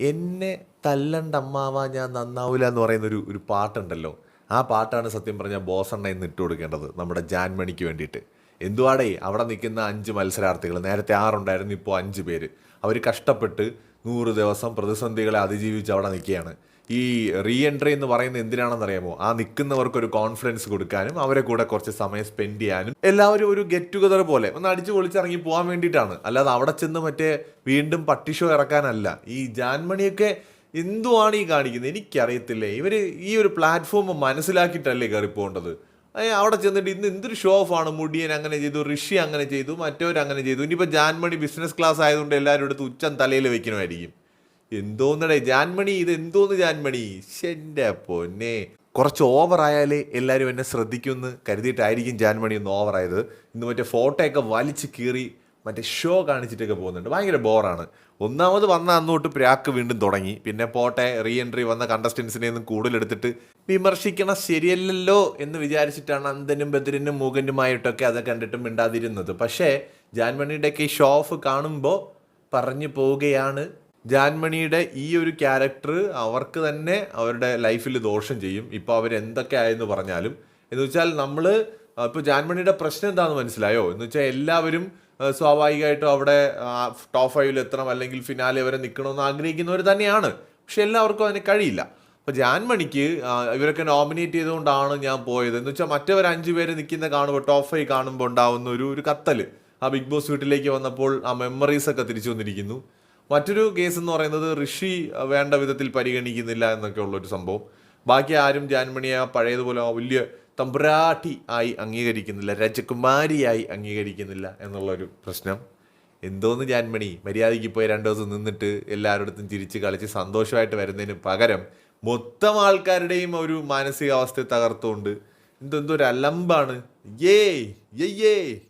എന്നെ തല്ലണ്ട അമ്മാവ ഞാൻ നന്നാവില്ല എന്ന് പറയുന്ന ഒരു പാട്ടുണ്ടല്ലോ. ആ പാട്ടാണ് സത്യം പറഞ്ഞാൽ ബോസണ്ണ ഇന്ന് ഇട്ട് കൊടുക്കേണ്ടത് നമ്മുടെ ജാൻമണിക്ക് വേണ്ടിയിട്ട്. എന്തുവാടേ? അവിടെ നിൽക്കുന്ന അഞ്ച് മത്സരാർത്ഥികൾ. നേരത്തെ ആറുണ്ടായിരുന്നു ഇപ്പോൾ അഞ്ച് പേര്. അവർ കഷ്ടപ്പെട്ട് നൂറ് ദിവസം പ്രതിസന്ധികളെ അതിജീവിച്ച് അവിടെ നിൽക്കുകയാണ്. ഈ റീ എൻട്രി എന്ന് പറയുന്നത് എന്തിനാണെന്ന് അറിയാമോ? ആ നിൽക്കുന്നവർക്ക് ഒരു കോൺഫിഡൻസ് കൊടുക്കാനും അവരെ കൂടെ കുറച്ച് സമയം സ്പെൻഡ് ചെയ്യാനും. എല്ലാവരും ഒരു ഗെറ്റ് ടുഗദർ പോലെ. ഒന്ന് അടിച്ചു പൊളിച്ചിറങ്ങി പോകാൻ വേണ്ടിയിട്ടാണ്. അല്ലാതെ അവിടെ ചെന്ന് മറ്റേ വീണ്ടും പട്ടിഷോ ഇറക്കാനല്ല. ഈ ജാൻമണിയൊക്കെ എന്തുവാണ് ഈ കാണിക്കുന്നത്? എനിക്കറിയത്തില്ലേ. ഇവർ ഈ ഒരു പ്ലാറ്റ്ഫോം മനസ്സിലാക്കിയിട്ടല്ലേ കയറി പോകേണ്ടത് അവിടെ ചെന്നിട്ട് ഇന്ന് എന്തൊരു ഷോ ഓഫ് ആണ് മുടിയൻ അങ്ങനെ ചെയ്തു ഋഷി അങ്ങനെ ചെയ്തു മറ്റവർ അങ്ങനെ ചെയ്തു. ഇനിയിപ്പോൾ ജാൻമണി ബിസിനസ് ക്ലാസ് ആയതുകൊണ്ട് എല്ലാവരും എടുത്ത് ഉച്ചം തലയിൽ വെക്കണമായിരിക്കും. എന്തോന്നടേ ജാൻമണി ഇത് എന്തോന്ന് ജാൻമണി? എന്റെ പൊന്നെ. കുറച്ച് ഓവറായാലേ എല്ലാവരും എന്നെ ശ്രദ്ധിക്കുമെന്ന് കരുതിയിട്ടായിരിക്കും ജാൻമണി ഒന്ന് ഓവറായത് ഇന്ന് മറ്റേ ഫോട്ടോയൊക്കെ വലിച്ച് കീറി മറ്റേ ഷോ കാണിച്ചിട്ടൊക്കെ പോകുന്നുണ്ട്. ഭയങ്കര ബോറാണ് ഒന്നാമത് വന്ന അന്നോട്ട് പ്രാക്ക് വീണ്ടും തുടങ്ങി. പിന്നെ പോട്ടെ റീ എൻട്രി വന്ന കണ്ടസ്റ്റൻസിനെ ഒന്നും കൂടുതലെടുത്തിട്ട് വിമർശിക്കണം ശരിയല്ലല്ലോ എന്ന് വിചാരിച്ചിട്ടാണ് അന്തനും ബദ്രനും മൂകനുമായിട്ടൊക്കെ അത് കണ്ടിട്ട് മിണ്ടാതിരുന്നത്. പക്ഷേ ജാൻമണിയുടെയൊക്കെ ഈ ഷോ ഓഫ് കാണുമ്പോൾ പറഞ്ഞു പോവുകയാണ്. ജാൻമണിയുടെ ഈ ഒരു ക്യാരക്ടർ അവർക്ക് തന്നെ അവരുടെ ലൈഫിൽ ദോഷം ചെയ്യും. ഇപ്പോൾ അവർ എന്തൊക്കെ ആയെന്ന് പറഞ്ഞാലും. എന്ന് വെച്ചാൽ നമ്മൾ ഇപ്പോൾ ജാൻമണിയുടെ പ്രശ്നം എന്താണെന്ന് മനസ്സിലായോ? എന്ന് വെച്ചാൽ എല്ലാവരും സ്വാഭാവികമായിട്ടും അവിടെ ടോപ്പ് ഫൈവിൽ എത്തണം അല്ലെങ്കിൽ ഫിനാലെ വരെ നിൽക്കണമെന്ന് ആഗ്രഹിക്കുന്നവർ തന്നെയാണ്. പക്ഷെ എല്ലാവർക്കും അതിന് കഴിയില്ല. അപ്പോൾ ജാൻമണിക്ക് മണിക്ക് ഇവരൊക്കെ നോമിനേറ്റ് ചെയ്തുകൊണ്ടാണ് ഞാൻ പോയത്. എന്ന് വെച്ചാൽ മറ്റവർ അഞ്ച് പേര് നിൽക്കുന്ന കാണുമ്പോൾ ടോപ്പ് ഫൈവ് കാണുമ്പോൾ ഉണ്ടാവുന്ന ഒരു ഒരു കത്തൽ ആ ബിഗ് ബോസ് വീട്ടിലേക്ക് വന്നപ്പോൾ ആ മെമ്മറീസ് ഒക്കെ തിരിച്ചു വന്നിരിക്കുന്നു. മറ്റൊരു കേസ് എന്ന് പറയുന്നത് ഋഷി വേണ്ട വിധത്തിൽ പരിഗണിക്കുന്നില്ല എന്നൊക്കെ ഉള്ളൊരു സംഭവം. ബാക്കി ആരും ജാൻമണിയെ പഴയതുപോലെ വലിയ തമ്പ്രാട്ടി ആയി അംഗീകരിക്കുന്നില്ല രജകുമാരിയായി അംഗീകരിക്കുന്നില്ല എന്നുള്ളൊരു പ്രശ്നം. എന്തോന്ന് ജാൻമണി മര്യാദയ്ക്ക് പോയി രണ്ടു ദിവസം നിന്നിട്ട് എല്ലാവരുടെ ചിരിച്ച് കളിച്ച് സന്തോഷമായിട്ട് വരുന്നതിന് പകരം മൊത്തം ആൾക്കാരുടെയും ഒരു മാനസികാവസ്ഥയെ തകർത്തുകൊണ്ട് എന്തോ എന്തോ ഒരു അലമ്പാണ്. ഏയ് ഏയ്